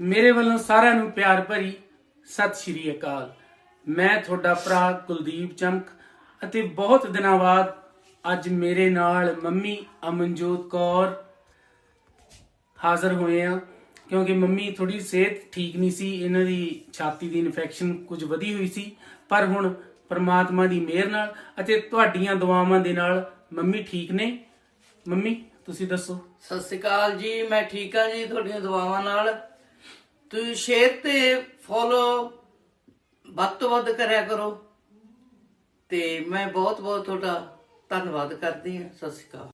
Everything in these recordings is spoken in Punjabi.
ਮੇਰੇ ਵੱਲੋਂ ਸਾਰਿਆਂ ਨੂੰ ਪਿਆਰ ਭਰੀ ਸਤਿ ਸ਼੍ਰੀ ਅਕਾਲ। ਮੈਂ ਤੁਹਾਡਾ ਭਰਾ ਕੁਲਦੀਪ ਚਮਕ ਅਤੇ ਬਹੁਤ ਦਿਨਾਂ ਬਾਅਦ ਅੱਜ ਮੇਰੇ ਨਾਲ ਮੰਮੀ ਅਮਨਜੋਤ ਕੌਰ ਹਾਜ਼ਰ ਹੋਏ ਆ ਕਿਉਂਕਿ ਮੰਮੀ ਥੋੜੀ ਸਿਹਤ ਠੀਕ ਨਹੀਂ ਸੀ, ਇਹਨਾਂ ਦੀ ਛਾਤੀ ਦੀ ਇਨਫੈਕਸ਼ਨ ਕੁਝ ਵਧੀ ਹੋਈ ਸੀ, ਪਰ ਹੁਣ ਪ੍ਰਮਾਤਮਾ ਦੀ ਮਿਹਰ ਨਾਲ ਅਤੇ ਤੁਹਾਡੀਆਂ ਦੁਆਵਾਂ ਦੇ ਨਾਲ ਮੰਮੀ ਠੀਕ ਨੇ। ਮੰਮੀ, ਤੁਸੀਂ ਦੱਸੋ। ਸਤਿ ਸ਼੍ਰੀ ਅਕਾਲ ਜੀ, ਮੈਂ ਠੀਕ ਹਾਂ ਜੀ, ਤੁਹਾਡੀਆਂ ਦੁਆਵਾਂ ਨਾਲ? ਤੁਸੀਂ ਸ਼ੇਅਰ ਤੇ ਫੋਲੋ ਵੱਧ ਤੋਂ ਵੱਧ ਕਰਿਆ ਕਰੋ। ਤੇ ਮੈਂ ਬਹੁਤ ਬਹੁਤ ਤੁਹਾਡਾ ਧੰਨਵਾਦ ਕਰਦੀ ਹਾਂ। ਸਤਿ ਸ਼੍ਰੀ ਅਕਾਲ।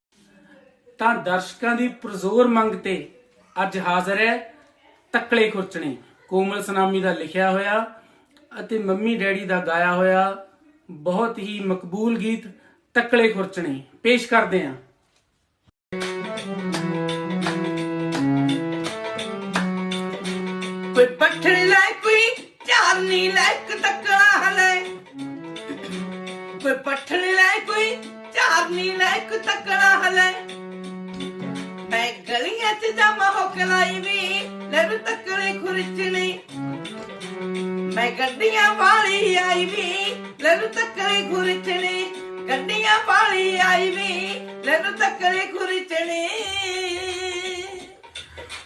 ਤਾਂ ਦਰਸ਼ਕਾਂ ਦੀ ਪ੍ਰਜ਼ੋਰ ਮੰਗ ਤੇ ਅੱਜ ਹਾਜ਼ਰ ਹੈ ਤੱਕਲੇ ਖੁਰਚਣੇ। ਕੋਮਲ ਸਨਾਮੀ ਦਾ ਲਿਖਿਆ ਹੋਇਆ ਅਤੇ ਮੰਮੀ ਡੈਡੀ ਦਾ ਗਾਇਆ ਹੋਇਆ ਬਹੁਤ ਹੀ ਮਕਬੂਲ ਗੀਤ ਤੱਕਲੇ ਖੁਰਚਣੇ। ਪੇਸ਼ ਕਰਦੇ ਹਾਂ। ਕੋਈ ਪੱਠਣ ਲੈ ਕੋਈ ਚਾਰਨੀ ਲੈ ਇੱਕ ਤੱਕਣਾ ਹਲੇ। ਕੋਈ ਪੱਠਣ ਲੈ ਕੋਈ ਚਾਰਨੀ ਲੈ ਮੈਂ ਗਲੀਆਂ 'ਚ ਜਮਾ ਹੋ ਕਲਾਈ ਵੀ ਲੈ ਵੀ ਤੱਕਣੇ ਮੈਂ ਗੱਡੀਆਂ ਵਾਲੀ ਆਈ ਵੀ ਲੈ ਵੀ ਤੱਕਣੇ ਗੱਡੀਆਂ ਵਾਲੀ ਆਈ ਵੀ ਲੈ ਵੀ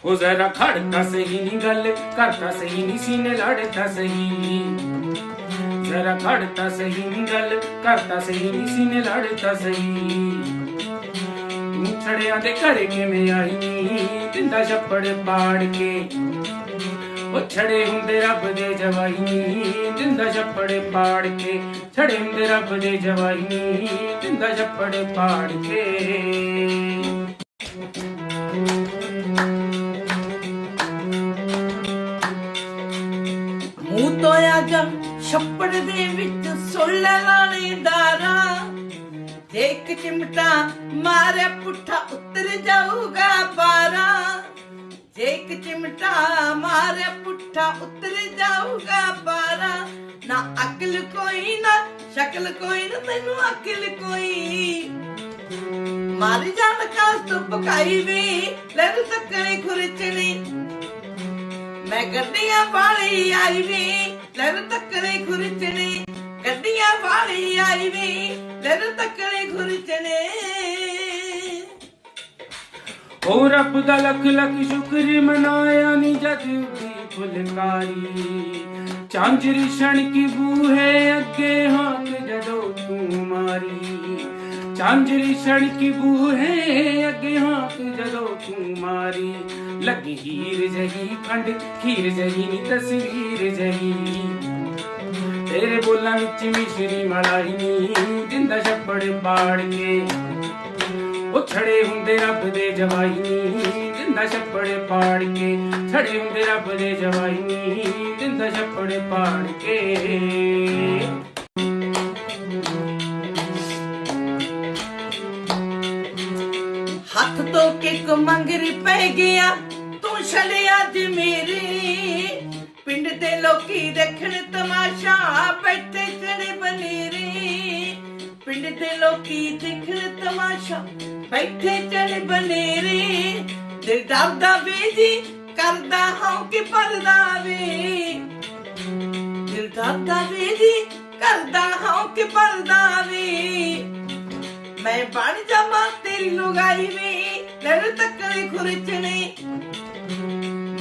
ਉਹ ਜ਼ਰਾ ਖੜਤਾ ਸਹੀ ਨਹੀਂ ਗੱਲ ਕਰਤਾ ਸਹੀ ਨਹੀਂ ਸੀਨੇ ਲੜਤਾ ਸਹੀ। ਜ਼ਰਾ ਖੜਤਾ ਸਹੀ ਨਹੀਂ ਗੱਲ ਕਰਤਾ ਸਹੀ ਨਹੀਂ ਸੀਨੇ ਲੜਤਾ ਸਹੀ। ਤੂੰ ਛੜਿਆਂ ਦੇ ਘਰੇ ਕਿਵੇਂ ਆਈ? ਦਿੰਦਾ ਛੱਪੜ ਪਾੜ ਕੇ। ਉਹ ਛੜੇ ਹੁੰਦੇ ਰੱਬ ਦੇ ਜਵਾਈ। ਦਿੰਦਾ ਛੱਪੜ ਪਾੜ ਕੇ। ਛੜੇ ਹੁੰਦੇ ਰੱਬ ਦੇ ਜਵਾਈ। ਦਿੰਦਾ ਛੱਪੜ ਪਾੜ ਕੇ। ਜਾ ਛੱਪੜ ਦੇ ਵਿੱਚ ਸੁਣ ਲੈ ਲਾਣੇਦਾਰਾ ਜੇ ਚਿਮਟਾ ਮਾਰੇ ਪੁੱਠਾ ਉਤਰ ਜਾਊਗਾ ਪਾਰਾ ਜੇ ਚਿਮਟਾ ਮਾਰੇ ਪੁੱਠਾ ਉਤਰ ਜਾਊਗਾ ਪਾਰਾ ਨਾ ਅਕਲ ਕੋਈ, ਨਾ ਸ਼ਕਲ ਕੋਈ, ਨਾ ਤੈਨੂੰ ਅਕਲ ਕੋਈ। ਮਾਰੀ ਜਾਣ ਕਾਸ ਤੋਂ ਪਕਾਈ ਵੀ ਲੈ ਨੂੰ ਖੁਰਚਣੀ। ਮੈਂ ਗੱਡੀਆਂ ਵਾਲੀ ਆਈ ਵੀ ਲੈਨ ਤੱਕਣੇ ਖੁਰਚਣੇ ਗੱਡੀਆਂ ਵਾਲੀ ਆਈ ਵੀ ਲੈਨ ਤੱਕਣੇ ਖੁਰਚਣੇ। ਓ ਰੱਬ ਦਾ ਲੱਖ ਲੱਖ ਸ਼ੁਕਰ ਮਨਾਇਆ ਨੀ ਜਦ ਦੀ ਫੁਲਕਾਰੀ। ਚਾਂਜਰੀ ਛਣ ਕੀ ਬੂਹੇ ਅੱਗੇ ਹੱਥ ਜਦੋਂ ਤੂੰ ਮਾਰੀ। ਚਾਂਜਰੀ ਛਣ ਕੀ ਬੂਹੇ ਅੱਗੇ ਹੱਥ ਜਦੋ ਤੂੰ ਮਾਰੀ। ਲੱਗੀ ਹੀਰ ਜਹੀ ਖੰਡ, ਖੀਰ ਜਹੀ ਨੀ ਤਸਵੀਰ ਜਹੀ। ਤੇਰੇ ਬੋਲਾਂ ਵਿੱਚ ਮਿਸ਼ਰੀ ਮਲਾਈ ਨੀ, ਜਿੰਦਾ ਛੱਪੜ ਪਾੜ ਕੇ। ਉਹ ਛੜੇ ਹੁੰਦੇ ਰੱਬ ਦੇ ਜਵਾਈ ਨੀ ਦਿੰਦਾ ਛੱਪੜ ਪਾੜ ਕੇ। ਛੜੇ ਹੁੰਦੇ ਰੱਬ ਦੇ ਜਵਾਈ ਨੀ ਦਿੰਦਾ ਛੱਪੜ ਪਾੜ ਕੇ। ਹੱਥ ਕੋ ਮੰਗਰੀ ਪੈ ਗਿਆ। ਤੂੰ ਛੜਿਆ ਅੱਜ ਮੇਰੀ। ਪਿੰਡ ਦੇ ਲੋਕੀ ਦੇਖਣ ਤਮਾਸ਼ਾ, ਬੈਠੇ ਚੜੇ ਬਨੇਰੇ। ਪਿੰਡ ਦੇ ਲੋਕੀ ਦੇਖਣ ਤਮਾਸ਼ਾ, ਬੈਠੇ ਚੜੇ ਬਨੇਰੇ। ਦਿਲ ਡਰਦਾ ਵੇ ਜੀ, ਕਰਦਾ ਹਾਂ ਕਿ ਪਰਦਾ ਵੇ। ਦਿਲ ਡਰਦਾ ਵੇ ਜੀ, ਕਰਦਾ ਹਾਂ ਕਿ ਪਰਦਾ ਵੇ। ਮੈਂ ਬਣ ਜਾਵਾਂ ਤੇਰੀ ਲੁਗਾਈ ਵੀ। ਲੈਣ ਤੱਕਣੀ ਖੁਰਚਣੇ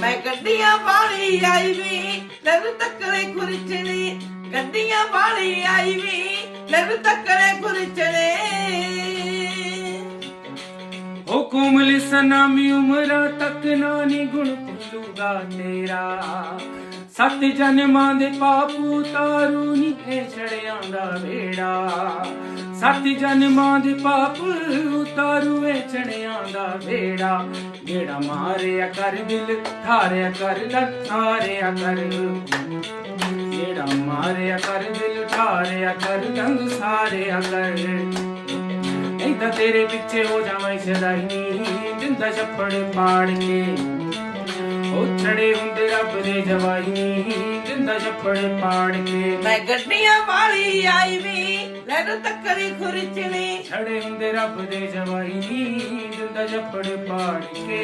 ਮੈਂ ਗੱਡੀਆਂ ਵਾਲੀ ਆਈ ਵੀ ਲੈਣ ਤੱਕਣੇ ਖੁਰਚਣੇ ਗੱਡੀਆਂ ਵਾਲੀ ਆਈ ਵੀ ਲੈਣ ਤੱਕਣੇ ਖੁਰਚਣੇ ਉਹ ਕੋਮਲ ਸਨਾਮੀ ਉਮਰਾਂ ਤੱਕ ਨਾ ਨੀ ਗੁਣ ਭੁੱਲੂਗਾ ਤੇਰਾ। ਸੱਤ ਜਨਮਾਂ ਦੇ ਪਾਪ ਉਤਾਰੂ ਨੀ ਇਹ ਛੜਿਆਂ ਦਾ ਵੇੜਾ। ਸੱਤ ਜਨਮਾਂ ਦੇ ਪਾਪ ਉਤਾਰੂ ਇਹ ਦਾ ਵੇੜਾ। ਜਿਹੜਾ ਮਾਰਿਆ ਕਰ ਦਿਲ ਠਾਰਿਆ ਕਰ ਲੱਥਾਰਿਆ ਕਰ। ਜਿਹੜਾ ਮਾਰਿਆ ਕਰ ਦਿਲ ਠਾਰਿਆ ਕਰ ਰੰਗ ਸਾਰਿਆ ਕਰ। ਨਹੀਂ ਤਾਂ ਤੇਰੇ ਪਿੱਛੇ ਹੋ ਜਾਵਾਂ ਸਦਾਈ ਦਿੰਦਾ ਛੱਪੜ ਪਾੜ ਕੇ। ਉਹ ਛੜੇ ਹੁੰਦੇ ਰੱਬ ਦੇ ਜਵਾਈ ਦਿੰਦਾ ਛੱਪੜ ਪਾੜ ਕੇ। ਮੈਂ ਗੱਡੀਆਂ ਵਾਲੀ ਆਈ ਵੀ। ਲੈਣ ਤੱਕਣੀ ਖੁਰਚਣੇ। ਛੜੇ ਹੁੰਦੇ ਰੱਬ ਦੇ ਜਵਾਈ ਨੀ ਦਿੰਦਾ ਛੱਪੜ ਪਾੜ ਕੇ।